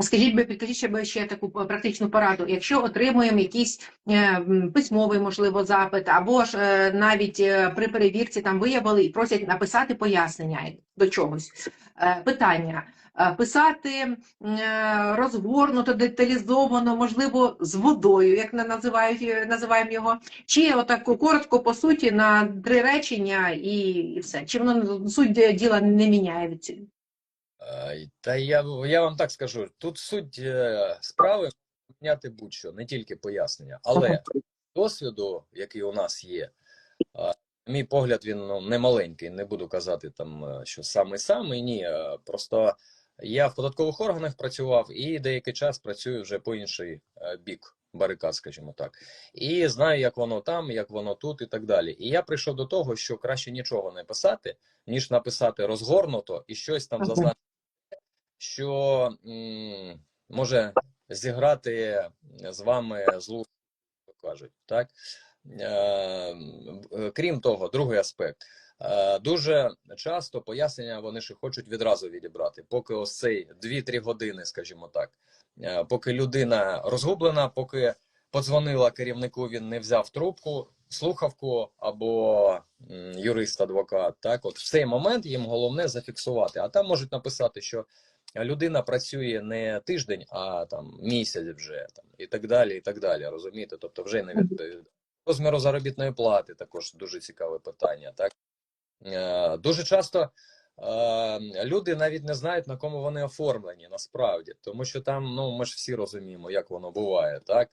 Скажіть би, підкажіть би ще таку е, практичну пораду. Якщо отримуємо якийсь е, письмовий, можливо, запит, або ж е, навіть при перевірці там виявили і просять написати пояснення до чогось. Питання. Писати розгорнуто, деталізовано, можливо, з водою, як називають називаємо його, чи отак коротко по суті на три речення і, і все. Чи воно суть діла не міняє від цього? Та я, я вам так скажу: тут суть е, справи міняти будь-що, не тільки пояснення, але досвіду, який у нас є, на мій погляд, він ну, не маленький. Не буду казати там, е, що саме самий ні. е, Просто я в податкових органах працював і деякий час працюю вже по інший е, бік барикад, скажімо так. І знаю, як воно там, як воно тут, і так далі. І я прийшов до того, що краще нічого не писати, ніж написати розгорнуто і щось там зазначити, що може зіграти з вами злу, кажуть, так? Е, Крім того, другий аспект. Е, Дуже часто пояснення вони ще хочуть відразу відібрати, поки ось цей 2-3 години, скажімо так, е, поки людина розгублена, поки подзвонила керівнику, він не взяв трубку, слухавку або юрист-адвокат. Так, от в цей момент їм головне зафіксувати. А там можуть написати, що людина працює не тиждень, а там місяць вже там і так далі. І так далі. Розумієте? Тобто, вже не від розміру заробітної плати також дуже цікаве питання. Так Е, дуже часто. е, Люди навіть не знають, на кому вони оформлені насправді, тому що там, ну ми ж всі розуміємо, як воно буває, так